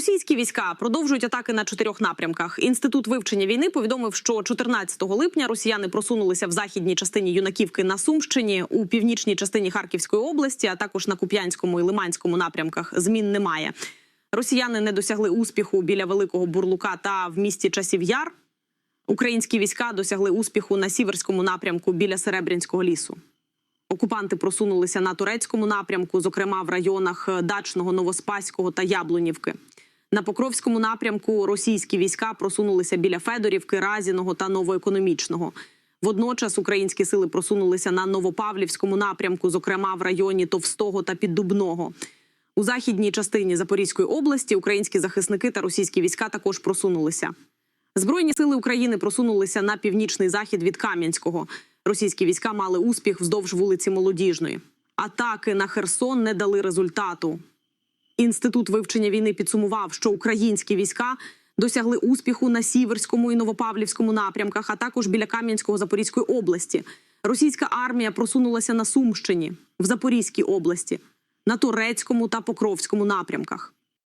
Російські війська продовжують атаки на чотирьох напрямках. Інститут вивчення війни повідомив, що 14 липня росіяни просунулися в західній частині юнаківки на Сумщині, у північній частині Харківської області, а також на Куп'янському і Лиманському напрямках. Змін немає. Росіяни не досягли успіху біля Великого Бурлука та в місті Часів Яр. Українські війська досягли успіху на сіверському напрямку біля Серебрянського лісу. Окупанти просунулися на турецькому напрямку, зокрема в районах Дачного, Новоспаського та Яблунівки. На Покровському напрямку російські війська просунулися біля Федорівки, Разіного та Новоекономічного. Водночас українські сили просунулися на Новопавлівському напрямку, зокрема в районі Товстого та Піддубного. У західній частині Запорізької області українські захисники та російські війська також просунулися. Збройні сили України просунулися на північний захід від Кам'янського. Російські війська мали успіх вздовж вулиці Молодіжної. Атаки на Херсон не дали результату. Інститут вивчення війни підсумував, що українські війська досягли успіху на Сіверському і Новопавлівському напрямках, а також біля Кам'янського Запорізької області. Російська армія просунулася на Сумщині, в Запорізькій області, на Турецькому та Покровському напрямках.